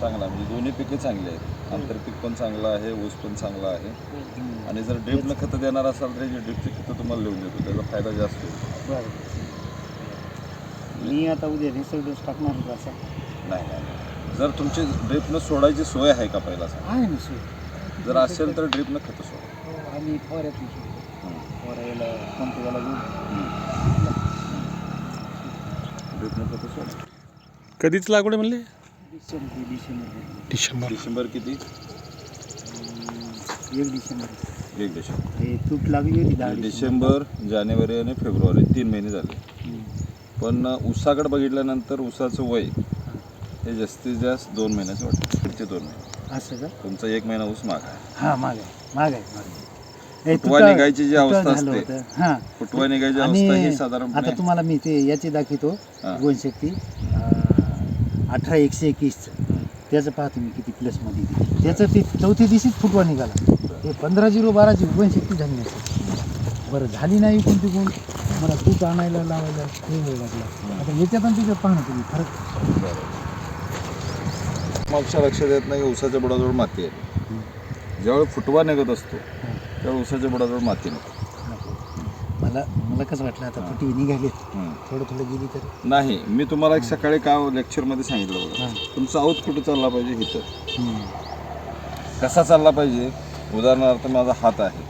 चांगला म्हणजे दोन्ही पिके चांगली आहेत. आंतरपीक पण चांगलं आहे ऊस पण चांगला आहे. आणि जर ड्रीपनं खतं देणार असाल तर ड्रीपची खतं तुम्हाला लिहून देतो. त्याचा फायदा जास्त होईल बरं. मी आता उद्या रिसर्च डोस टाकणार होतो असा. नाही नाही. जर तुमची ड्रीपनं सोडायची सोय आहे का पहिला? सांग आहे ना सोय. जर असेल तर ड्रीपनं खतं सोडा. हो, आम्ही फवाऱ्यातून पंपवाला घेऊन? ड्रीपनं खतं सोडा. कधीच लागवड आहे म्हणले? डिसेंबर डिसेंबर. डिसेंबर. डिसेंबर किती? एक डिसेंबर. एक डिसेंबर. हे तूट लागली होती दहा डिसेंबर. जानेवारी आणि फेब्रुवारी तीन महिने झाले. पण ऊसाकडे बघितल्यानंतर ऊसाचं वय हे जास्तीत जास्त दोन महिन्याचं वाटतं. ते दोन महिने. असं का? तुमचा एक महिना ऊस माग आहे. हा माग आहे. माग आहे माग आहे. हे फुटवा तुटं- निघायची जी तुटं अवस्था झालं असते. होतं. हा. फुटवा निघायची आणि अवस्था ही आता साधारणपणे तुम्हाला मी ते याची दाखवतो हा. गुणशक्ती. अठरा एकशे एकवीसचं त्याचं पहा तुम्ही किती प्लसमध्ये येते. त्याचं ते चौथ्या दिवशीच फुटवा निघाला. हे पंधरा झिरो बाराची गुणशक्ती झाली नसेल बरं झाली नाही कोणती गुण मला तूप आणायला लावायला हे वेळ लागला. आता याच्यात आणि त्याच्यात पाहणं तुम्ही फरक. मागच्या लक्षात येत नाही की ऊसाच्या बुडाजवळ माती आहे. ज्यावेळी फुटवा निघत असतो त्यावेळी ऊसाच्या बुडाजवळ माती नको. मला मला कसं वाटलं आता फुटी निघाली. थोडं थोडं गेली तर? नाही मी तुम्हाला एक सकाळी का लेक्चरमध्ये सांगितलं बघा. तुमचा आऊत कुठं चालला पाहिजे इथं. कसा चालला पाहिजे? उदाहरणार्थ माझा हात आहे.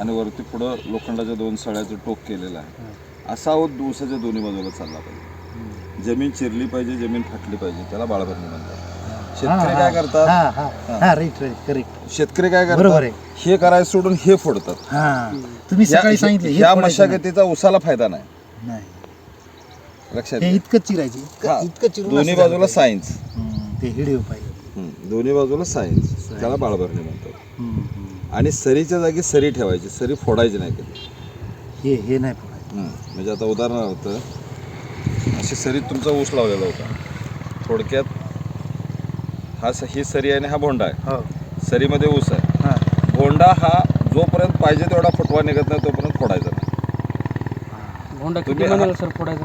आणि वरती पुढं लोखंडाच्या दोन सळ्याचं टोक केलेलं आहे. असा आऊत ऊसाच्या दोन्ही बाजूला चालला पाहिजे. जमीन चिरली पाहिजे जमीन फाटली पाहिजे त्याला बाळभरणी म्हणतात. शेतकरी काय करतात? शेतकरी काय करतात. हे करायचं सोडून हे फोडतात. तुम्ही सकाळी सांगितलं या मशागतीचा उसाला फायदा. नाही. लक्षात हे घ्या. इतकं चिरायचे इतकं हा. इतकं चिरून दोन्ही असं झालं बाजूला पाहिजे. सायन्स हम्म, ते हिडिओ पाहिजे दोन्ही बाजूला सायन्स त्याला बाळभरणी म्हणतात. हम्म, हम्म. आणि सरीच्या जागी सरी ठेवायची सरी फोडायची नाही कधी. हे हे नाही फोडायचं. हम्म. म्हणजे आता उदाहरणार्थ अशी सरीत तुमचा ऊस लावलेला होता. थोडक्यात हा स- ही सरी आहे आणि हा भोंडा आहे. हो. सरीमध्ये ऊस आहे. हा. भोंडा हा जोपर्यंत पाहिजे तेवढा फुटवा निघत नाही तोपर्यंत फोडायचा नाही. भोंडा किती तुम्ही म्हणाला सर फोडायचा?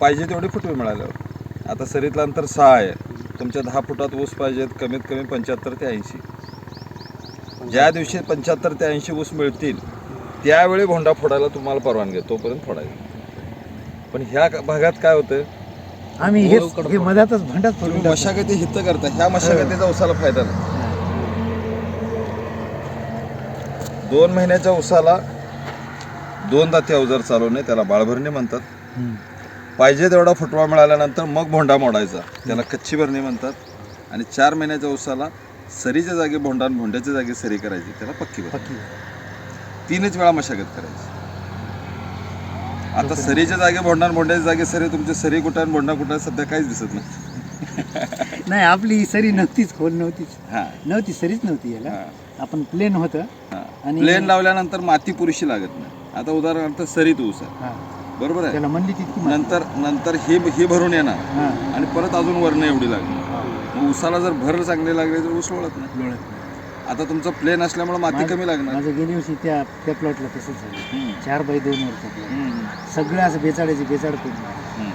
पाहिजे तेवढे फुटवे मिळाल्यावर आता सरीतलं अंतर सहा आहे. तुमच्या दहा फुटात ऊस पाहिजेत कमीत कमी पंच्याहत्तर ते ऐंशी. ज्या दिवशी पंच्याहत्तर ते ऐंशी ऊस मिळतील त्यावेळी भोंडा फोडायला तुम्हाला परवानगी आहे. तोपर्यंत फोडायचं. पण ह्या भागात काय होतं आम्ही हे हे मधातच भांडात तुम्ही. मशागती हित करता. ह्या मशागतीचा उसाला फायदा नाही. दोन महिन्याच्या उसाला दोन दाती अवजार चालवणे त्याला बाळभरणी म्हणतात. पाहिजे तेवढा फुटवा मिळाल्यानंतर मग भोंडा मोडायचा. त्याला कच्ची भरणी म्हणतात. आणि चार महिन्याच्या उसाला सरीच्या जागी भोंडा आणि भोंड्याच्या जागी सरी करायची. त्याला पक्की भरणी पक्की. तीनच वेळा मशागत करायची. आता सरीच्या जागी भोंडा भोंड्याच्या जागी सरी तुमची सरी कुठं आणि भोंडा कुठं सध्या काहीच दिसत नाही. नाही आपली सरी नव्हतीच खोल नव्हतीच. हां. नव्हती सरीच नव्हती याला. आपण प्लेन होतं. आणि- प्लेन लावल्यानंतर माती पुरेशी लागत नाही. आता उदाहरणार्थ सरीत ऊस आहे. बरोबर आहे. त्याला म्हणली तितकी माहिती. नंतर नंतर हे हे भरून येणार. हा. आणि परत अजून वर्ण एवढी लागणार. मग उसाला जर भर चांगली लागली तर ऊस वळत नाही. लोळत नाही. आता तुमचं प्लेन असल्यामुळे माती कमी लागणार. माझं गेल्या वर्षी त्या त्या प्लॉटला तसंच झालं. हम्म. चार बाय दोन प्लॉट हम्म. सगळं असं हम्म.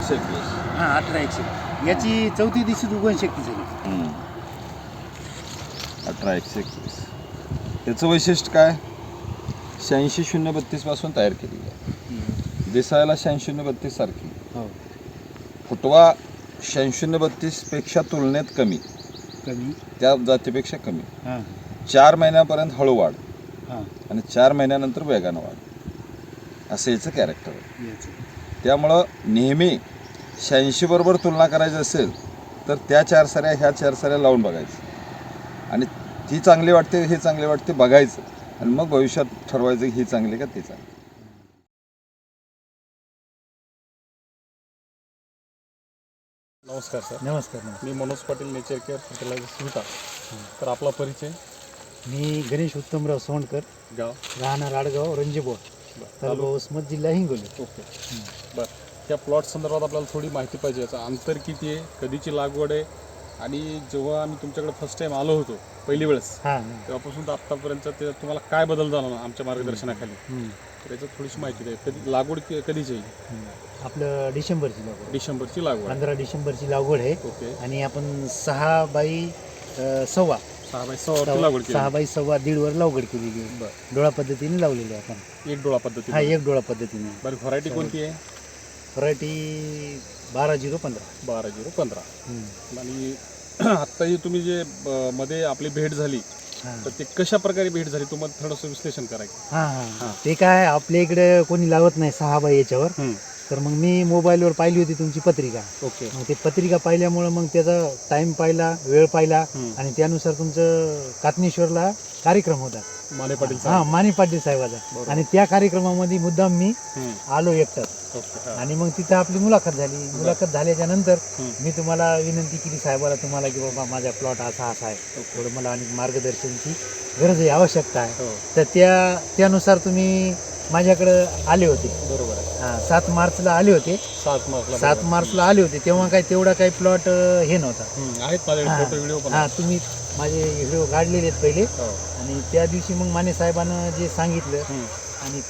असं आहे की. हा अठरा एकशे. याची चौथी दिवशी उगवण शक्ती झाली. हम्म. अठरा एकशे एकवीस. याचं वैशिष्ट्य काय? शहाऐंशी शून्य बत्तीसपासून तयार केलेली आहे. दिसायला शहाऐंशी बत्तीस सारखी. हो. फुटवा शहाऐंशी बत्तीसपेक्षा तुलनेत कमी. कमी. त्या जातीपेक्षा कमी. हां. चार महिन्यापर्यंत हळू वाढ. हां. आणि चार महिन्यानंतर वेगानं वाढ. असं याचं कॅरेक्टर आहे. त्यामुळं नेहमी शहाऐंशी बरोबर तुलना करायची असेल तर त्या चार साऱ्या ह्या चार साऱ्या लावून बघायचं. आणि ती चांगली वाटते हे चांगली वाटते बघायचं. आणि मग भविष्यात ठरवायचं ही चांगली का ती चांगली नमस्कार सर. नमस्कार नमस्कार. मी Manoj Patil nature care fertiliser सुविधा तर आपला परिचय? मी गणेश उत्तमराव सोंडकर गाव? राहणार आडगाव रंजीबोर तालुका उस्मत जिल्हा हिंगोली. ओके. बरं. त्या प्लॉट संदर्भात आपल्याला थोडी माहिती पाहिजे. याचं अंतर किती आहे? कधीची लागवड आहे? आणि जेव्हा आम्ही तुमच्याकडे फर्स्ट टाईम आलो होतो पहिली वेळेस हां. तेव्हापासून तर आत्तापर्यंत ते तुम्हाला काय बदल झाला ना आमच्या मार्गदर्शनाखाली? तर याच्यात थोडीशी माहिती द्या. कधी लागवड कि- कधीची आहे? हम्म. आपलं डिसेंबरची लागवड. डिसेंबरची लागवड. आहे. पंधरा डिसेंबरची लागवड आहे. ओके. आणि आपण सहा बाई अं, सव्वा. सहा बाय सहा लागवड सहा केली बाई सव्वा दीड वर लागवड केलेली आहे बरं. डोळा पद्धतीने लावलेली आहे आपण. एक डोळा पद्धती हा एक डोळा पद्धतीने. बरं व्हरायटी कोणती आहे? व्हरायटी बारा झिरो पंधरा. बारा झिरो पंधरा. आणि आत्ता ही तुम्ही जे अं, मध्ये आपली भेट झाली. तर ते कशा प्रकारे भेट झाली? तुम्हाला थोडंसं विश्लेषण करायचं. हा हा. ते काय आपल्या इकडे कोणी लावत नाही सहा बाई याच्यावर. तर मग मी मोबाईलवर पाहिली होती तुमची पत्रिका. ओके. मग ते पत्रिका पाहिल्यामुळं मग त्याचा टाइम पाहिला वेळ पाहिला आणि त्यानुसार तुमचं कातनेश्वरला कार्यक्रम होता. माने पाटील हा माने पाटील साहेबाचा. आणि त्या कार्यक्रमामध्ये मुद्दाम मी. आलो एकटाच. आणि मग तिथं आपली मुलाखत झाली. मुलाखत झाल्याच्यानंतर. मी तुम्हाला विनंती केली साहेबाला तुम्हाला की बाबा माझा प्लॉट असा असा आहे. थोडं मला आणि मार्गदर्शनची गरज आहे आवश्यकता आहे. हो. तर त्या त्यानुसार तुम्ही माझ्याकडं आले होते बरोबर आहे हा, सात मार्चला आले होते सात मार्चला सात. मार्चला आले होते तेव्हा काय तेवढा काही प्लॉट हे नव्हता हम्म, आहेत माझ्याकडे हा. फोटो व्हिडिओ पण हा. तुम्ही माझे व्हिडिओ काढलेले आहेत पहिले हो. आणि त्या दिवशी मग माने साहेबानं जे सांगितलं हम्म. आणि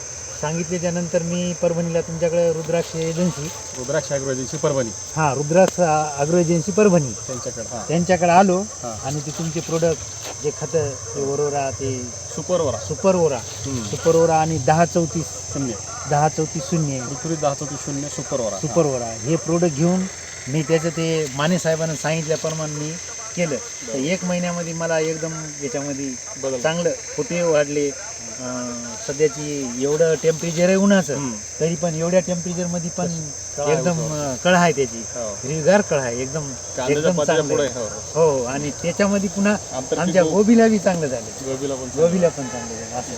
सांगितल्याच्या नंतर मी परभणीला तुमच्याकडे Rudraksh agency Rudraksh agro agency Parbhani हा रुद्राक्ष अग्रो एजन्सी परभणी त्यांच्याकडे हा त्यांच्याकडे आलो हा. आणि ते तुमचे प्रोडक्ट जे खतं ते ओरोरा ते सुपर ओरा हम्म. सुपर ओरा आणि दहा चौतीस शून्य. दहा चौतीस शून्य विक्री दहा चौतीस शून्य सुपरवरा सुपर ओरा हे प्रोडक्ट घेऊन मी त्याचं ते माने साहेबांना सांगितल्याप्रमाणे मी केलं. तर एक महिन्यामध्ये मला एकदम याच्यामध्ये बदल. चांगलं फुटे वाढले. सध्याची एवढं टेम्परेचर आहे उन्हाचं. तरी पण एवढ्या टेम्परेचरमध्ये पण कळा आहे एकदम कळा आहे त्याची हो. हिरवीगार कळा आहे एकदम एकदम चांगलं. हो हो आणि त्याच्यामध्ये पुन्हा आमच्या गहू- गोबीला बी चांगलं झालं गोबीला पण पण चांगलं झालं असं.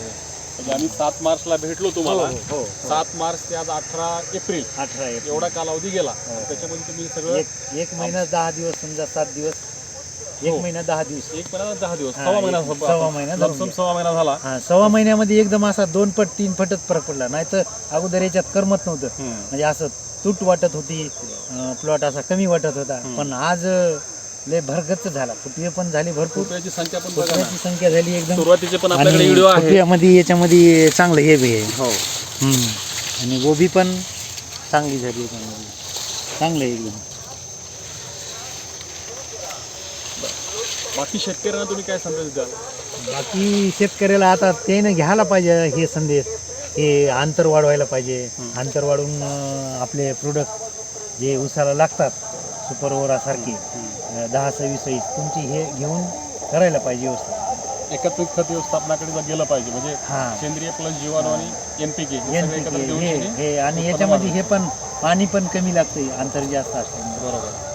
म्हणजे आम्ही सात मार्चला भेटलो तुम्हाला हो, हो, हो. सात मार्च ते आज अठरा एप्रिल अठरा. एवढा कालावधी गेला हो. त्याच्यामध्ये तुम्ही सगळं एक एक महिना दहा दिवस समजा सात दिवस एक हो. महिना दहा दिवस. एक महिना दहा दिवस. सव्वा एक- महिना सव्वा महिना लमसम. सव्वा महिना झाला. हा सव्वा महिन्यामध्ये एकदम असा दोन पट तीन पटच फरक पडला. नाही तर अगोदर याच्यात करमत नव्हतं. म्हणजे असं तूट वाटत होती प्लॉट असा कमी वाटत होता. पण आज लय भरगच्च झाला. फुटवे पण झाली भरपूर. फुटव्याची संख्या झाली एकदम. सुरुवातीचे पण आपल्याकडे आणि व्हिडिओ आहे फुटव्यामध्ये याच्यामध्ये चांगलं हे बी आहे. हो. आणि गोबी पण चांगली झाली चांगलं आहे एकदम. बाकी शेतकऱ्यांना तुम्ही काय संदेश द्याल? बाकी शेतकऱ्याला आता त्यानं घ्यायला पाहिजे हे संदेश हे अंतर वाढवायला पाहिजे. अंतर वाढवून अं, आपले प्रोडक्ट जे उसाला लागतात सुपर ओरासारखे अं, दहा सव्वीस सव्वीस तुमची हे घेऊन करायला पाहिजे व्यवस्था एकत्रित खत व्यवस्थापनाकडे जर गेलं पाहिजे म्हणजे हां. सेंद्रिय प्लस जीवाणू आणि एनपीके हे सगळे एकत्र NPK देऊन हे शेती हे आणि उत्पन्न याच्यामध्ये. हे पण पाणी पण कमी लागते अंतर जास्त असल्यामुळे बरोबर.